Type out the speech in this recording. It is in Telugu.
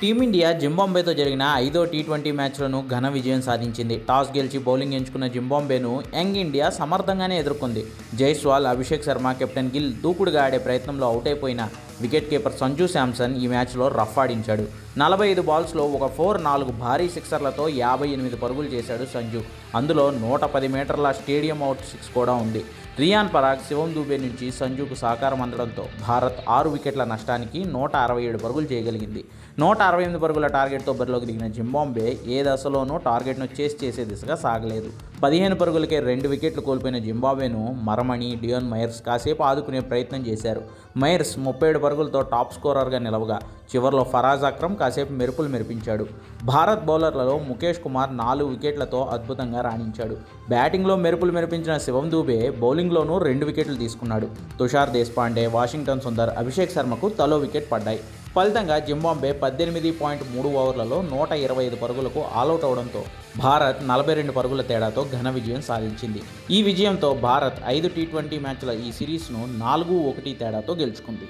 టీమిండియా జింబాంబేతో జరిగిన ఐదో టీ ట్వంటీ మ్యాచ్లను ఘన విజయం సాధించింది. టాస్ గెలిచి బౌలింగ్ ఎంచుకున్న జింబాంబేను యంగ్ ఇండియా సమర్థంగానే ఎదుర్కొంది. జైస్వాల్ అభిషేక్ శర్మ కెప్టెన్ గిల్ దూకుడుగా ఆడే ప్రయత్నంలో అవుట్ అయిపోయిన వికెట్ కీపర్ సంజు శాంసన్ ఈ మ్యాచ్లో రఫ్ ఆడించాడు. నలభై ఐదు బాల్స్లో ఒక ఫోర్ నాలుగు భారీ సిక్సర్లతో యాభై ఎనిమిది పరుగులు చేశాడు సంజు. అందులో నూట పది మీటర్ల స్టేడియం అవుట్ సిక్స్ కూడా ఉంది. రియాన్ పరాగ్ శివం దూబే నుంచి సంజుకు సహకారం అందడంతో భారత్ ఆరు వికెట్ల నష్టానికి నూట అరవై ఏడు పరుగులు చేయగలిగింది. నూట అరవై ఎనిమిది పరుగుల టార్గెట్తో బరిలోకి దిగిన జింబాంబే ఏ దశలోనూ టార్గెట్ను చేస్ చేసే దిశగా సాగలేదు. పదిహేను పరుగులకే రెండు వికెట్లు కోల్పోయిన జింబాబేను మరమణి డియోన్ మైర్స్ కాసేపు ఆదుకునే ప్రయత్నం చేశారు. మైర్స్ ముప్పై ఏడు పరుగులతో టాప్ స్కోరర్గా నిలవగా చివరిలో ఫరాజ్ అక్రమ్ కాసేపు మెరుపులు మెరిపించాడు. భారత్ బౌలర్లలో ముఖేష్ కుమార్ నాలుగు వికెట్లతో అద్భుతంగా రాణించాడు. బ్యాటింగ్లో మెరుపులు మెరిపించిన శివం దూబే బౌలింగ్ బౌలింగ్లోనూ రెండు వికెట్లు తీసుకున్నాడు. తుషార్ దేశపాండే వాషింగ్టన్ సుందర్ అభిషేక్ శర్మకు తలో వికెట్ పడ్డాయి. ఫలితంగా జింబాంబే పద్దెనిమిది పాయింట్ మూడు ఓవర్లలో నూట ఇరవై ఐదు పరుగులకు ఆలౌట్ అవడంతో భారత్ నలభై రెండు పరుగుల తేడాతో ఘన విజయం సాధించింది. ఈ విజయంతో భారత్ ఐదు టీ ట్వంటీ మ్యాచ్ల ఈ సిరీస్ను నాలుగు ఒకటి తేడాతో గెలుచుకుంది.